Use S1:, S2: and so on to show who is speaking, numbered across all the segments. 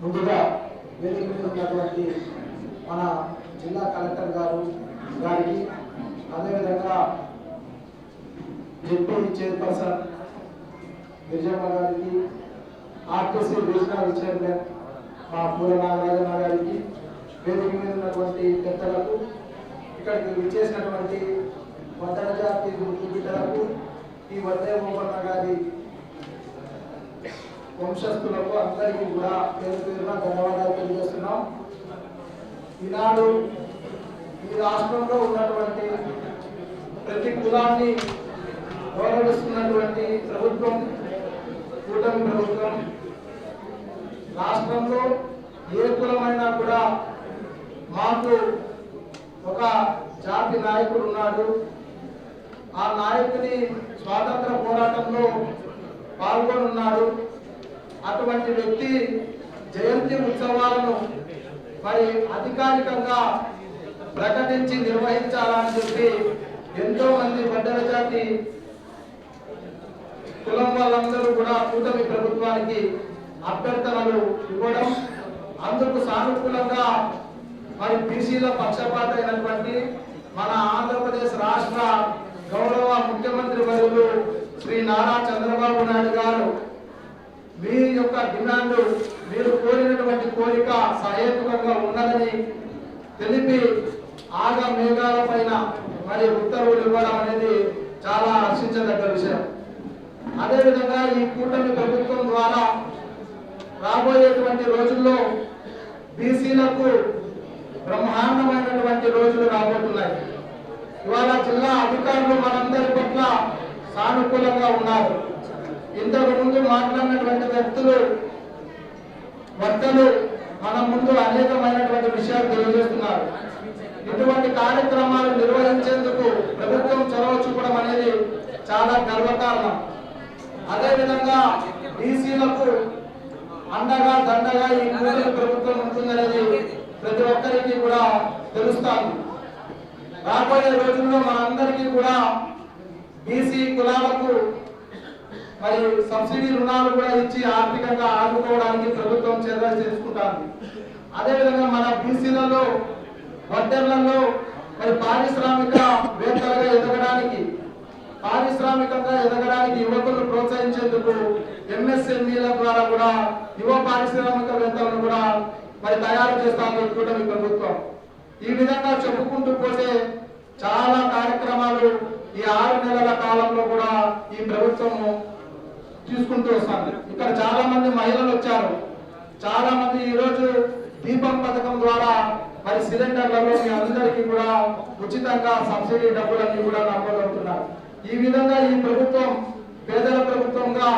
S1: ముందుగా వేదిక మీద ఉన్నటువంటి మన జిల్లా కలెక్టర్ గారు గారికి అదేవిధంగా డిప్యూటీ చైర్పర్సన్ గిరిజమ్మ గారికి ఆర్టీసీ రీజనల్ చైర్మన్ మా పూల నాగరాజన్న గారికి వేదిక మీద ఉన్నటువంటి పెద్దలకు ఇక్కడికి విచ్చేసినటువంటి వడ్డర జాతి గుర్తు బిడ్డలకు ఈ వడ్డే మోహన్న గారి వంశస్థులకు అందరికీ కూడా పేరు పేరున ధన్యవాదాలు తెలియజేస్తున్నాం. ఈనాడు ఈ రాష్ట్రంలో ఉన్నటువంటి ప్రతి కులాన్ని గౌరవిస్తున్నటువంటి ప్రభుత్వం కూటమి ప్రభుత్వం రాష్ట్రంలో ఏ కులమైనా కూడా మాకు ఒక జాతి నాయకుడు ఉన్నాడు. ఆ నాయకుని స్వాతంత్ర పోరాటంలో పాల్గొనున్నాడు. అటువంటి వ్యక్తి జయంతి ఉత్సవాలను మరి అధికారికంగా ప్రకటించి నిర్వహించాలని చెప్పి ఎంతో మంది మండల జాతి కులం వాళ్ళందరూ కూడా కూటమి ప్రభుత్వానికి అభ్యర్థనలు ఇవ్వడం అందుకు సానుకూలంగా మరి బీసీల పక్షపాత అయినటువంటి మన ఆంధ్రప్రదేశ్ రాష్ట్ర గౌరవ ముఖ్యమంత్రి వర్యులు శ్రీ నారా చంద్రబాబు నాయుడు గారు యొక్క డిమాండ్ మీరు కోరినటువంటి కోరిక సహేతుకంగా ఉన్నదని తెలిపి ఆగ మేఘాల పైన మరి ఉత్తర్వులు ఇవ్వడం అనేది చాలా హర్షించదగ్గ విషయం. అదేవిధంగా ఈ కూటమి ప్రభుత్వం ద్వారా రాబోయేటువంటి రోజుల్లో బీసీలకు బ్రహ్మాండమైనటువంటి రోజులు రాబోతున్నాయి. ఇవాళ జిల్లా అధికారులు అనుకూలంగా ఉన్నారు. ఇంతకు ముందు మాట్లాడినటువంటి వ్యక్తులు వక్తలు మన ముందు అనేకమైనటువంటి విషయాలు తెలియజేస్తున్నారు. ఇటువంటి కార్యక్రమాలు నిర్వహించేందుకు ప్రభుత్వం చొరవ చూపడం అనేది చాలా గర్వకారణం. అదేవిధంగా బీసీలకు అండగా దండగా ఈ కూటమి ప్రభుత్వం ఉంటుందనేది ప్రతి ఒక్కరికి కూడా తెలుస్తాను. రాబోయే రోజుల్లో మనందరికీ కూడా బీసీ కులాలకు మరి సబ్సిడీ రుణాలు కూడా ఇచ్చి ఆర్థికంగా ఆదుకోవడానికి ప్రభుత్వం చర్యలు తీసుకుంటారు అదేవిధంగా మన బీసీలలో వడ్డర్లలో మరి పారిశ్రామిక వేత్తలుగా ఎదగడానికి పారిశ్రామికంగా ఎదగడానికి యువకులను ప్రోత్సహించేందుకు ఎంఎస్ఎంఈల ద్వారా కూడా యువ పారిశ్రామికవేత్తలను కూడా మరి తయారు చేస్తాను కూటమి ప్రభుత్వం. ఈ విధంగా చెప్పుకుంటూ పోతే చాలా కార్యక్రమాలు ఈ ఆరు నెలల కాలంలో కూడా ఈ ప్రభుత్వము తీసుకుంటూ వస్తుంది. ఇక్కడ చాలా మంది మహిళలు వచ్చారు. చాలా మంది ఈ రోజు దీపం పథకం ద్వారా మరి సిలిండర్లలో మీ అందరికీ కూడా ఉచితంగా సబ్సిడీ డబ్బులన్నీ కూడా నమ్మగలుగుతున్నారు ఈ విధంగా ఈ ప్రభుత్వం పేదల ప్రభుత్వంగా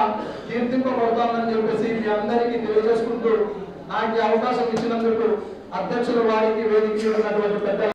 S1: కీర్తింపబడుతోందని చెప్పేసి మీ అందరికీ తెలియజేసుకుంటూ నాకు అవకాశం ఇచ్చినందుకు అధ్యక్షుల వారికి వేదిక ఉన్నటువంటి పెద్ద